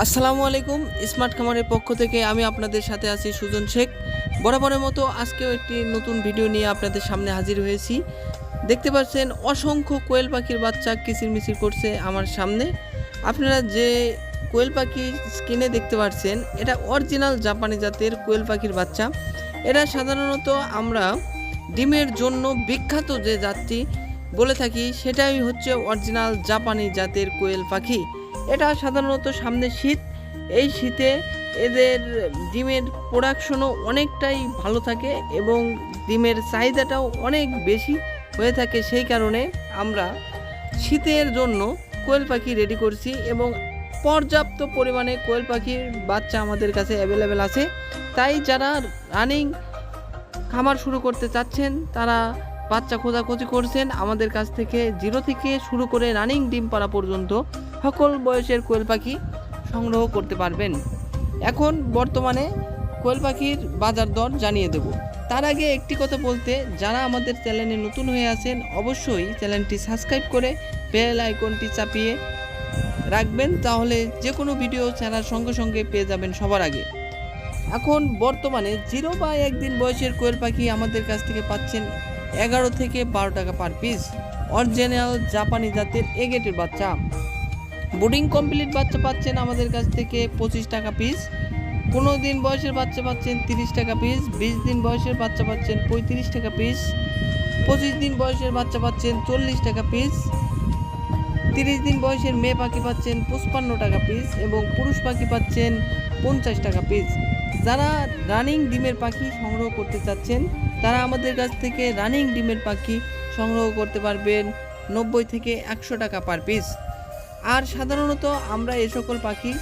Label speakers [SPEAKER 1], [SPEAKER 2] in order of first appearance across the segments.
[SPEAKER 1] আসসালামু আলাইকুম, স্মার্ট খামারের পক্ষ থেকে আমি আপনাদের সাথে আছি সুজন শেখ। বরাবরের মতো আজকেও একটি নতুন ভিডিও নিয়ে আপনাদের সামনে হাজির হয়েছি। দেখতে পাচ্ছেন, অসংখ্য কোয়েল পাখির বাচ্চা কিচিরমিচির করছে আমার সামনে। আপনারা যে কোয়েল পাখি স্কিনে দেখতে পাচ্ছেন, এটা অরিজিনাল জাপানি জাতের কোয়েল পাখির বাচ্চা। এটা সাধারণত আমরা ডিমের জন্য বিখ্যাত যে জাতটি বলে থাকি, সেটাই হচ্ছে অরিজিনাল জাপানি জাতের কোয়েল পাখি। এটা সাধারণত সামনে শীত। এই শীতে এদের ডিমের প্রোডাকশনও অনেকটাই ভালো থাকে এবং ডিমের চাহিদাটাও অনেক বেশি হয়ে থাকে সেই কারণে আমরা শীতের জন্য কোয়েল পাখি রেডি করছি এবং পর্যাপ্ত পরিমাণে কোয়েল পাখির বাচ্চা আমাদের কাছে অ্যাভেলেবেল আছে। তাই যারা রানিং খামার শুরু করতে চাচ্ছেন, তারা বাচ্চা খোঁজাখুঁজি করছেন। আমাদের কাছ থেকে জিরো থেকে শুরু করে রানিং ডিম পাড়া পর্যন্ত সকল বয়সের কোয়েল পাখি সংগ্রহ করতে পারবেন। এখন বর্তমানে কোয়েল পাখির বাজার দর জানিয়ে দেব। তার আগে একটি কথা বলতে, যারা আমাদের চ্যানেলে নতুন হয়ে আছেন, অবশ্যই চ্যানেলটি সাবস্ক্রাইব করে বেল আইকনটি চাপিয়ে রাখবেন, তাহলে যে কোনো ভিডিও ছাড়ার সঙ্গে সঙ্গে পেয়ে যাবেন সবার আগে। এখন বর্তমানে জিরো বা একদিন বয়সের কোয়েল পাখি আমাদের কাছ থেকে পাচ্ছেন এগারো থেকে বারো টাকা পার পিস অরিজিনাল জাপানি জাতের এগেটের বাচ্চা। বোর্ডিং কমপ্লিট বাচ্চা পাচ্ছেন আমাদের কাছ থেকে পঁচিশ টাকা পিস পনেরো দিন বয়সের বাচ্চা পাচ্ছেন তিরিশ টাকা পিস বিশ দিন বয়সের বাচ্চা পাচ্ছেন পঁয়ত্রিশ টাকা পিস পঁচিশ দিন বয়সের বাচ্চা পাচ্ছেন চল্লিশ টাকা পিস তিরিশ দিন বয়সের মেয়ে পাখি পাচ্ছেন পঁচপান্ন টাকা পিস এবং পুরুষ পাখি পাচ্ছেন পঞ্চাশ টাকা পিস যারা রানিং ডিমের পাখি সংগ্রহ করতে চাচ্ছেন, তারা আমাদের কাছ থেকে রানিং ডিমের পাখি সংগ্রহ করতে পারবেন নব্বই থেকে একশো টাকা পার পিস আর সাধারণত আমরা এই সকল পাখি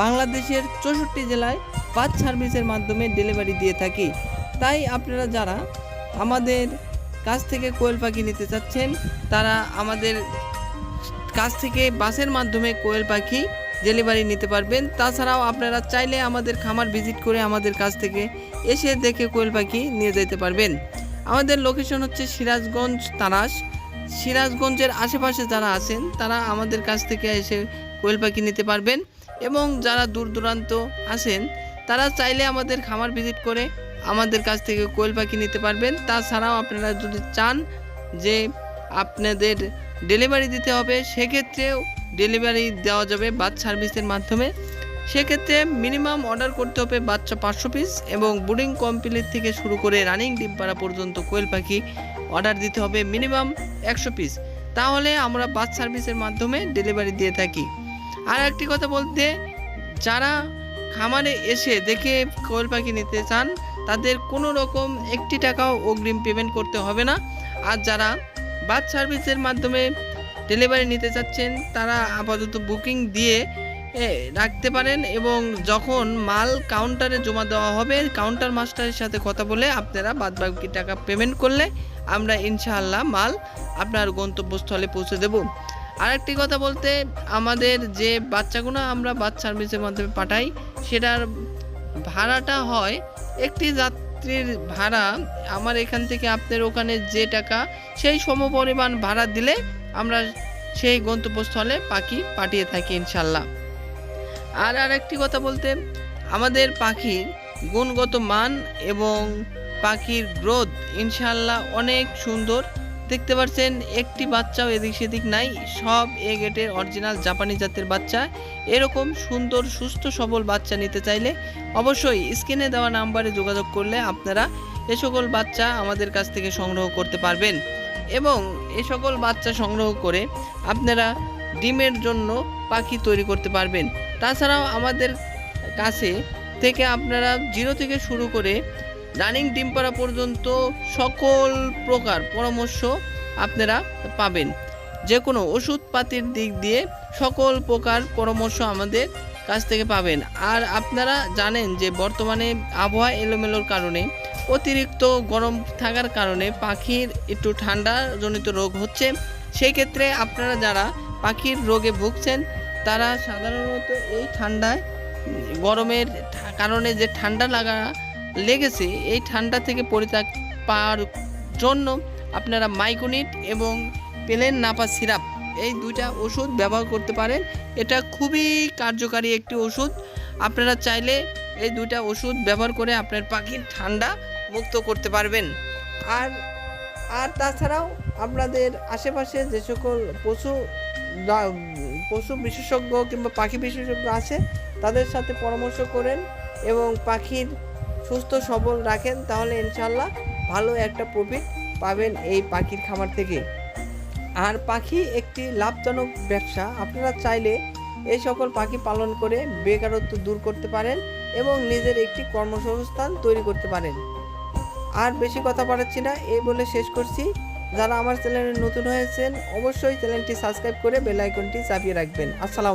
[SPEAKER 1] বাংলাদেশের চৌষট্টি জেলায় পাঁচ সার্ভিসের মাধ্যমে ডেলিভারি দিয়ে থাকি। তাই আপনারা যারা আমাদের কাছ থেকে কোয়েল পাখি নিতে চাচ্ছেন, তারা আমাদের কাছ থেকে বাসের মাধ্যমে কোয়েল পাখি ডেলিভারি নিতে পারবেন। তাছাড়াও আপনারা চাইলে আমাদের খামার ভিজিট করে আমাদের কাছ থেকে এসে দেখে কোয়েল পাখি নিয়ে যেতে পারবেন। আমাদের লোকেশন হচ্ছে সিরাজগঞ্জ তারাস সিরাজগঞ্জের আশেপাশে যারা আছেন, তারা আমাদের কাছ থেকে এসে কোয়েল পাখি নিতে পারবেন এবং যারা দূর দূরান্ত আছেন, তারা চাইলে আমাদের খামার ভিজিট করে আমাদের কাছ থেকে কোয়েল পাখি নিতে পারবেন। তাছাড়াও আপনারা যদি চান যে আপনাদের ডেলিভারি দিতে হবে, সেক্ষেত্রেও ডেলিভারি দেওয়া যাবে বাস সার্ভিসের মাধ্যমে। সেক্ষেত্রে মিনিমাম অর্ডার করতে হবে বাচ্চা পাঁচশো পিস এবং বুডিং কমপ্লিট থেকে শুরু করে রানিং ডিম পাড়া পর্যন্ত কোয়েল পাখি অর্ডার দিতে হবে মিনিমাম একশো পিস তাহলে আমরা বাস সার্ভিসের মাধ্যমে ডেলিভারি দিয়ে থাকি। আর একটি কথা বলতে, যারা খামারে এসে দেখে কোয়েল পাখি নিতে চান, তাদের কোনো রকম একটি টাকাও অগ্রিম পেমেন্ট করতে হবে না। আর যারা বাস সার্ভিসের মাধ্যমে ডেলিভারি নিতে চাচ্ছেন, তারা আপাতত বুকিং দিয়ে রাখতে পারেন এবং যখন মাল কাউন্টারে জমা দেওয়া হবে কাউন্টার মাস্টারের সাথে কথা বলে আপনারা বাদবাকি টাকা পেমেন্ট করলে আমরা ইনশাআল্লাহ মাল আপনার গন্তব্যস্থলে পৌঁছে দেব। আরেকটি কথা বলতে, আমাদের যে বাচ্চাগুলো আমরা বাস সার্ভিসের মাধ্যমে পাঠাই, সেটার ভাড়াটা হয়, একটি যাত্রীর ভাড়া, আমার এখান থেকে আপনার ওখানে যে টাকা, সেই সমপরিমাণ ভাড়া দিলে আমরা সেই গন্তব্যস্থলে পাখি পাঠিয়ে থাকি ইনশাল্লাহ আর আরেকটি কথা বলতে, আমাদের পাখির গুণগত মান এবং পাখির গ্রোথ ইনশাল্লাহ অনেক সুন্দর। দেখতে পাচ্ছেন, একটি বাচ্চাও এদিক সেদিক নাই, সব এ গেটের অরিজিনাল জাপানি জাতের বাচ্চা। এরকম সুন্দর, সুস্থ, সবল বাচ্চা নিতে চাইলে অবশ্যই স্ক্রিনে দেওয়া নাম্বারে যোগাযোগ করলে আপনারা এ সকল বাচ্চা আমাদের কাছ থেকে সংগ্রহ করতে পারবেন। এবং এ সকল বাচ্চা সংগ্রহ করে আপনারা ডিমের জন্য পাখি তৈরি করতে পারবেন। তাছাড়াও আমাদের কাছে থেকে আপনারা জিরো থেকে শুরু করে রানিং ডিম পাড়া পর্যন্ত সকল প্রকার পরামর্শ আপনারা পাবেন। যে কোনো ওষুধপাতির দিক দিয়ে সকল প্রকার পরামর্শ আমাদের কাছ থেকে পাবেন। আর আপনারা জানেন যে বর্তমানে আবহাওয়া এলোমেলোর কারণে, অতিরিক্ত গরম থাকার কারণে পাখির একটু ঠান্ডা জনিত রোগ হচ্ছে। সেই ক্ষেত্রে আপনারা যারা পাখির রোগে ভুগছেন তারা সাধারণত এই ঠান্ডায়, গরমের কারণে যে ঠান্ডা লাগা, লেগেছে, এই ঠান্ডা থেকে পরিত্রাগ পাওয়ার জন্য আপনারা মাইকোনিট এবং প্লেন নাপা সিরাপ, এই দুইটা ওষুধ ব্যবহার করতে পারেন। এটা খুবই কার্যকারী একটি ওষুধ। আপনারা চাইলে এই দুইটা ওষুধ ব্যবহার করে আপনার পাখির ঠান্ডা মুক্ত করতে পারবেন। আর আর তাছাড়াও আপনাদের আশেপাশে যে সকল পশু পশু বিশেষজ্ঞ কিংবা পাখি বিশেষজ্ঞ আছে, তাদের সাথে পরামর্শ করেন এবং পাখির সুস্থ সবল রাখেন, তাহলে ইনশাল্লাহ ভালো একটা প্রফিট পাবেন এই পাখির খামার থেকে। আর পাখি একটি লাভজনক ব্যবসা, আপনারা চাইলে এই সকল পাখি পালন করে বেকারত্ব দূর করতে পারেন এবং নিজের একটি কর্মসংস্থান তৈরি করতে পারেন। আর বেশি কথা বাড়াচ্ছি না, এই বলে শেষ করছি। যারা আমার চ্যানেলে নতুন হয়েছেন অবশ্যই চ্যানেলটি সাবস্ক্রাইব করে বেল আইকনটি চাপিয়ে রাখবেন। আসসালাম